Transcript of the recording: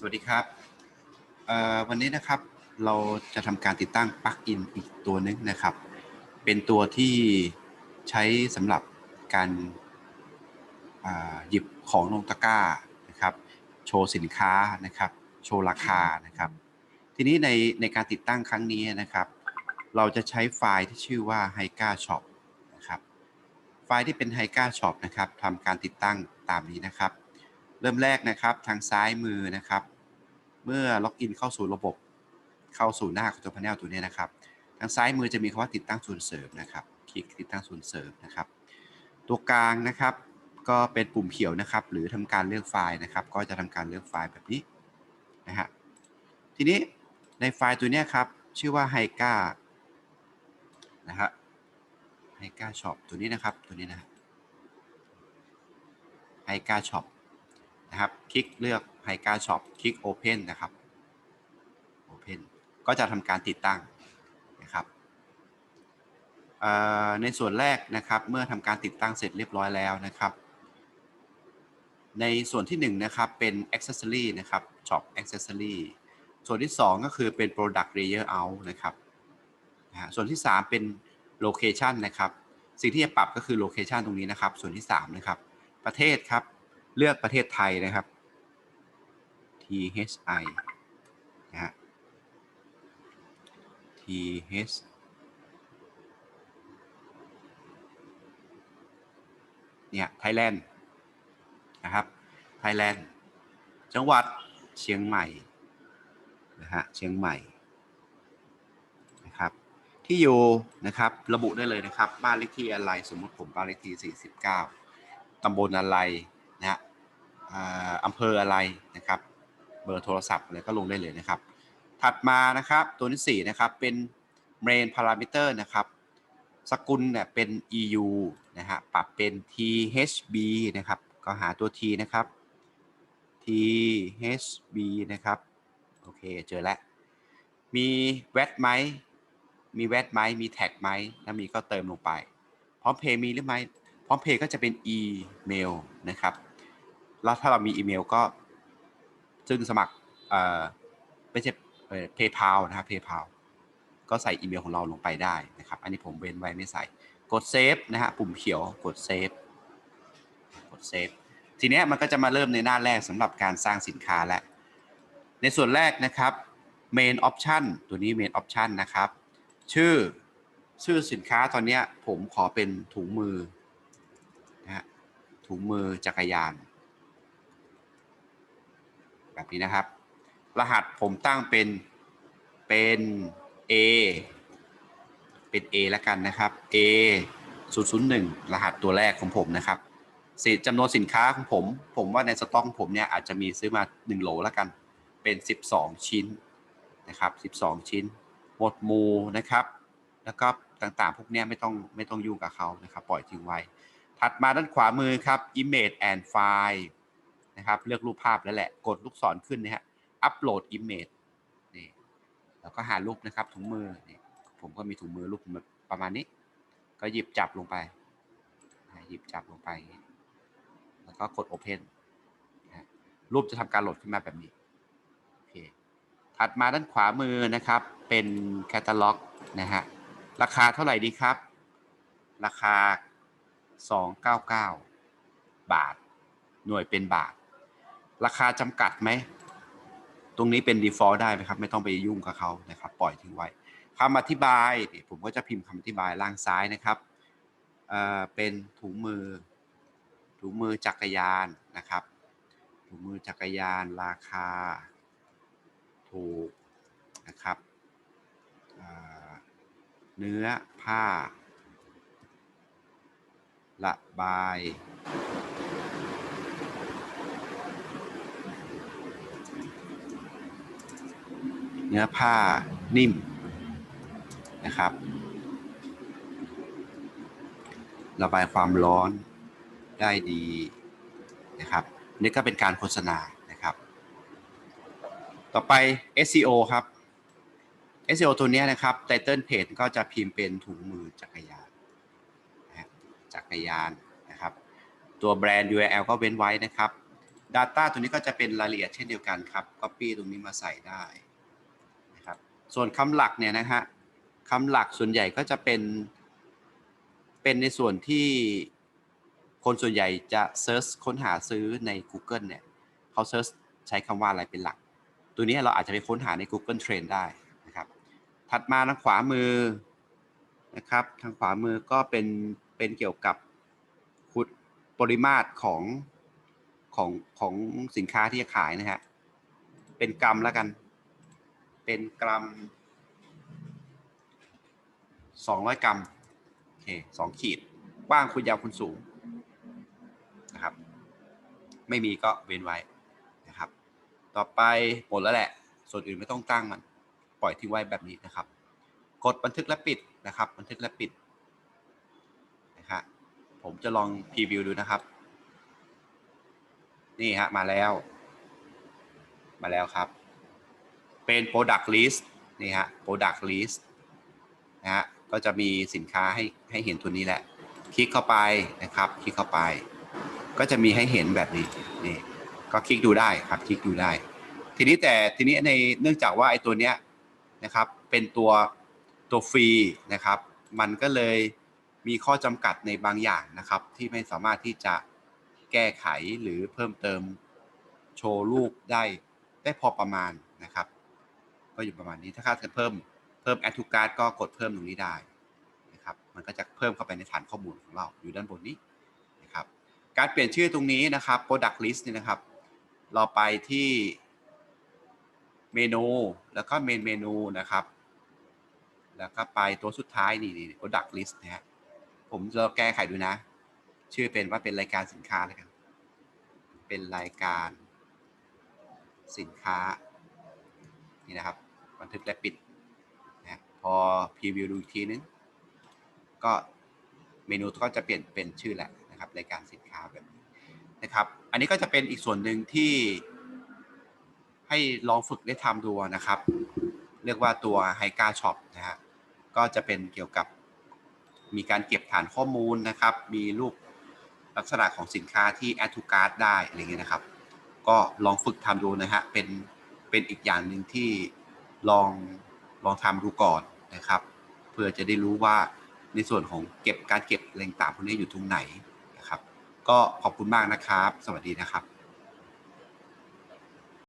สวัสดีครับ วันนี้นะครับเราจะทำการติดตั้งปลั๊กอินอีกตัวหนึงนะครับ เป็นตัวที่ใช้สำหรับการหยิบของลงตะกร้านะครับ โชว์สินค้านะครับ โชว์ราคานะครับ ทีนี้ในในการติดตั้งครั้งนี้นะครับ เราจะใช้ไฟล์ที่ชื่อว่า h i g a Shop นะครับ ไฟล์ที่เป็น h i g a Shop นะครับทำการติดตั้งตามนี้นะครับ เริ่มแรกนะครับทางซ้ายมือนะครับ เมื่อล็อกอินเข้าสู่ระบบเข้าสู่หน้าของตัวพานลตัวนี้นะครับ ทางซ้ายมือจะมีคำว่าติดตั้งส่วนเสริมนะครับ คลิกติดตั้งส่วนเสริมนะครับ ตัวกลางนะครับ ก็เป็นปุ่มเขียวนะครับ หรือทำการเลือกไฟล์นะครับ ก็จะทำการเลือกไฟล์แบบนี้นะฮะทีนี้ในไฟล์ตัวนี้ครับ ชื่อว่า h i g a นะฮะ h i g a Shop ตัวนี้นะครับตัวนี้นะ h i g a Shop นะครับ คลิกเลือก h i g a Shop คลิก Open นะครับ Open ก็จะทำการติดตั้งนะครับในส่วนแรกนะครับเมื่อทำการติดตั้งเสร็จเรียบร้อยแล้วนะครับ ในส่วนที่1นะครับเป็น accessory นะครับ shop accessory ส่วนที่ 2 ก็คือเป็น product layer out นะครับส่วนที่ 3 เป็น location นะครับ สิ่งที่จะปรับก็คือ location ตรงนี้นะครับ ส่วนที่ 3 นะครับ ประเทศครับ เลือกประเทศไทยนะครับ THI นะฮะ TH เนี่ยไทยแลนด์นะครับไทยแลนด์จังหวัดเชียงใหม่นะฮะเชียงใหม่นะครับที่อยู่นะครับระบุได้เลยนะครับ บ้านเลขที่อะไรสมมติผมบ้านเลขที่ 49 ตำบลอะไรนะฮะ อำเภออะไรนะครับเบอร์โทรศัพท์อะไรก็ลงได้เลยนะครับ ถัดมานะครับตัวที่4นะครับเป็น main parameter นะครับสกุลเนี่ยเป็น EU นะฮะปรับเป็น THB นะครับก็หาตัว T นะครับ THB นะครับโอเคเจอแล้วมีแวดไหมมีแวดไหมมีแท็กไหมถ้ามีก็เติมลงไปพร้อมเพย์มีหรือไม่พร้อมเพย์ก็จะเป็นอีเมลนะครับ แล้วถ้าเรามีอีเมลก็ ซึ่งสมัครเอ่อไม่ใช่เพย์พานะครับเพย์พาก็ใส่อีเมลของเราลงไปได้นะครับ อันนี้ผมเว้นไว้ไม่ใส่ กดเซฟนะฮะปุ่มเขียวกดเซฟกดเซฟทีเนี้ยมันก็จะมาเริ่มในหน้าแรกสำหรับการสร้างสินค้าแล้วในส่วนแรกนะครับ main option ตัวนี้ main option นะครับ ชื่อชื่อสินค้าตอนเนี้ยผมขอเป็นถุงมือนะฮะถุงมือจักรยาน แบบนี้นะครับ รหัสผมตั้งเป็นเป็น A เป็น A แล้วกันนะครับ A 001 รหัสตัวแรกของผมนะครับสิจำนวนสินค้าของผม ผมว่าในสต็อกผมเนี่ยอาจจะมีซื้อมา 1 โหลแล้วกัน เป็น 12 ชิ้นนะครับ 12 ชิ้น หมดมูนะครับ แล้วก็ต่างๆ พวกนี้ไม่ต้องไม่ต้องยุ่งกับเขานะครับ ปล่อยทิ้งไว้ ถัดมาด้านขวามือครับ image and file นะครับ เลือกรูปภาพแล้วแหละ กดลูกศรขึ้นนะฮะ upload image นี่แล้วก็หารูปนะครับถุงมือนี่ผมก็มีถุงมือรูปประมาณนี้ ก็หยิบจับลงไป หยิบจับลงไป แล้วก็กด Open นรูปจะทำการโหลดขึ้นมาแบบนี้โอเคถัดมาด้านขวามือนะครับ เป็นแคตตาล็อกนะฮะ ราคาเท่าไหร่ดีครับ ราคา 299 บาท หน่วยเป็นบาท ราคาจำกัดไหม ตรงนี้เป็น default ได้ไหมครับ ไม่ต้องไปยุ่งกับเขานะครับ ปล่อยทิ้งไว้คำอธิบายผมก็จะพิมพ์คำอธิบายล่างซ้ายนะครับเเป็นถุงมือ ถุงมือจักรยานนะครับ ถุงมือจักรยานราคา ถูกนะครับเเนื้อผ้าระบาย เนื้อผ้านิ่มนะครับ ระบายความร้อนได้ดีนะครับ นี่ก็เป็นการโฆษณานะครับ ต่อไป SEO ครับ SEO ตัวนี้นะครับ Title Page ก็จะพิมพ์เป็นถุงมือจักรยานจักรยานนะครับ ตัวแบรนด์ URL ก็เว้นไว้นะครับ Data ตัวนี้ก็จะเป็นรายละเอียดเช่นเดียวกันครับ Copy ตรงนี้มาใส่ได้ ส่วนคำหลักเนี่ยนะฮะคำหลักส่วนใหญ่ก็จะเป็นเป็นในส่วนที่คนส่วนใหญ่จะเซิร์ชค้นหาซื้อใน Google เนี่ยเขาเซิร์ชใช้คำว่าอะไรเป็นหลัก ตัวนี้เราอาจจะไปค้นหาใน Google Trend ได้นะครับ ถัดมาทางขวามือนะครับ ทางขวามือก็เป็นเป็นเกี่ยวกับคุณปริมาตรของของของสินค้าที่จะขายนะฮะ เป็นกรัมแล้วกัน เป็นกรัม 200 กรัมโอเคสองขีดกว้างคุณยาวคุณสูงนะครับ ไม่มีก็เว้นไว้นะครับ ต่อไปหมดแล้วแหละ ส่วนอื่นไม่ต้องตั้งมันปล่อยทิ้งไว้แบบนี้นะครับ กดบันทึกและปิดนะครับ บันทึกและปิดนะครับผมจะลองพรีวิวดูนะครับ นี่ฮะมาแล้ว มาแล้วครับ เป็น product list นี่ฮะ product list นะฮะก็จะมีสินค้าให้ให้เห็นตัวนี้แหละ คลิกเข้าไปนะครับ คลิกเข้าไป ก็จะมีให้เห็นแบบนี้นี่ก็คลิกดูได้ครับ คลิกดูได้ ทีนี้แต่ทีนี้ในเนื่องจากว่าไอ้ตัวเนี้ยนะครับ เป็นตัวตัวฟรีนะครับ มันก็เลยมีข้อจำกัดในบางอย่างนะครับ ที่ไม่สามารถที่จะแก้ไขหรือเพิ่มเติมโชว์รูปได้ได้พอประมาณนะครับ ก็อยู่ประมาณนี้ถ้าจะเพิ่มเพิ่ม add to cart ก็กดเพิ่มตรงนี้ได้นะครับมันก็จะเพิ่มเข้าไปในฐานข้อมูลของเราอยู่ด้านบนนี้นะครับการเปลี่ยนชื่อตรงนี้นะครับ product list นี่นะครับ เราไปที่เมนูแล้วก็เมนเมนูนะครับ แล้วก็ไปตัวสุดท้ายนี่นี่ product list นะฮะผมจะแก้ไขดูนะ ชื่อเป็นว่าเป็นรายการสินค้าแล้วกันเป็นรายการสินค้านี่นะครับ บันทึกและปิดนะพอพรีวิวดูอีกทีนึง ก็เมนูก็จะเปลี่ยนเป็นชื่อแหละนะครับรายการสินค้าแบบนี้นะครับ อันนี้ก็จะเป็นอีกส่วนหนึ่งที่ให้ลองฝึกได้ทำดูนะครับ เรียกว่าตัวไฮกาช็อปนะฮะก็จะเป็นเกี่ยวกับมีการเก็บฐานข้อมูลนะครับ มีรูปลักษณะของสินค้าที่ add to cart ได้อะไรเงี้ยนะครับ ก็ลองฝึกทำดูนะฮะเป็นเป็นอีกอย่างหนึ่งที่ ลองลองทำดูก่อนนะครับ เพื่อจะได้รู้ว่าในส่วนของเก็บการเก็บแรงต่างพวกนี้อยู่ตรงไหนนะครับ ก็ขอบคุณมากนะครับ สวัสดีนะครับ